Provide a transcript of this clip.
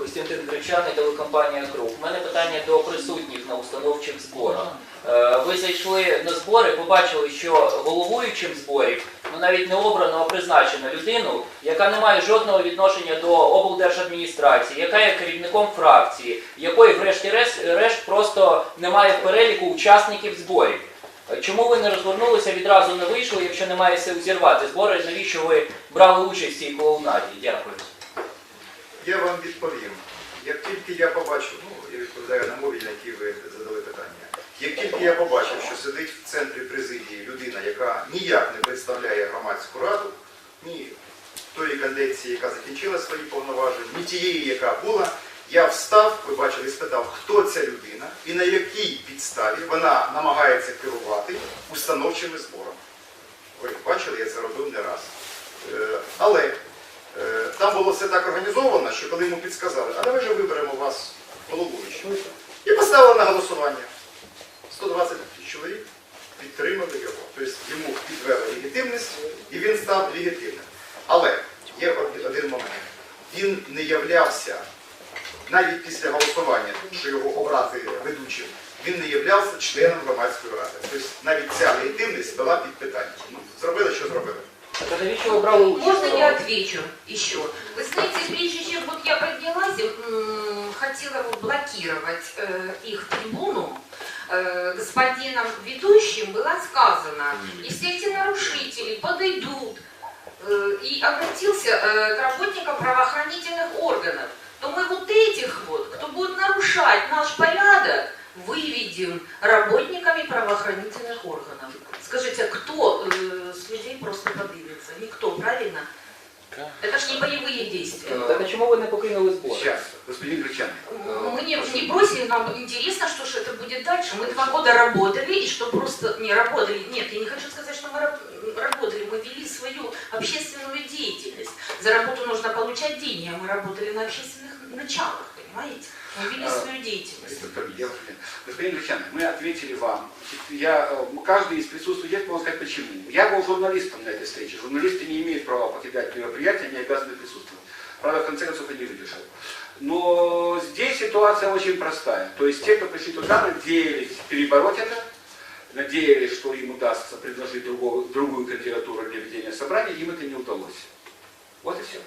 Костянтин Гречаний, телекомпанія Круг. У мене питання до присутніх на установчих зборах. Е, Ви зайшли на збори, побачили, що головуючим зборів ну навіть не обрано, а призначено людину, яка не має жодного відношення до облдержадміністрації, яка є керівником фракції, якої, врешті-решт, решт просто немає переліку учасників зборів. Е, Чому ви не розгорнулися, відразу не вийшли, якщо немає сил зірвати збори? Навіщо ви брали участь в цій клоунаді? Дякую. Я вам відповім. Як тільки я побачив, ну я відповідаю на мові, на якій ви задали питання. Як тільки я побачив, що сидить в центрі президії людина, яка ніяк не представляє громадську раду, ні тої каденції, яка закінчила свої повноваження, ні тієї, яка була, я встав, ви бачили, спитав, хто ця людина і на якій підставі вона намагається керувати установчими зборами. Ви бачили, я це робив не раз. Е, Але Там було все так організовано, що коли йому підсказали, а давай же виберемо вас головуючим. І поставили на голосування. 120 чоловік підтримали його. Тобто йому підвели легітимність і він став легітимним. Але є один момент. Він не являвся навіть після голосування, що його обрати ведучим, він не являвся членом громадської ради. Тобто навіть ця легітимність була під питання. Ну, Зробили, що зробили. Участь? Можно я отвечу еще? Вы знаете, прежде чем вот я поднялась, хотела вот блокировать э, их трибуну, э, господином ведущим было сказано, если эти нарушители подойдут э, и обратился э, к работникам правоохранительных органов, то мы вот этих вот, кто будет нарушать наш порядок, выведем работниками правоохранительных органов. Скажите, кто э, людей просто подымется? Никто, правильно? Это ж не боевые действия. Так а чому ви не покинули збори? Сейчас, господин Гречаник. Мы не, не бросили, нам интересно, что же это будет дальше. Мы два года работали, и что просто не работали. Нет, я не хочу сказать, что мы раб- работали, мы вели свою общественную деятельность. За работу нужно получать деньги, а мы работали на общественных началах, понимаете? Мы вели А, свою деятельность. Господин Гречаник, мы ответили вам. Я, э, каждый из присутствующих может сказать почему. Я был журналистом на этой встрече. Журналисты не имеют права покидать мероприятие, они обязаны присутствовать. Правда, в конце концов, я не выдержал. Но здесь ситуация очень простая. То есть те, кто пришли туда, надеялись перебороть это, надеялись, что им удастся предложить другого- другую кандидатуру для ведения собрания, им это не удалось. Вот и все.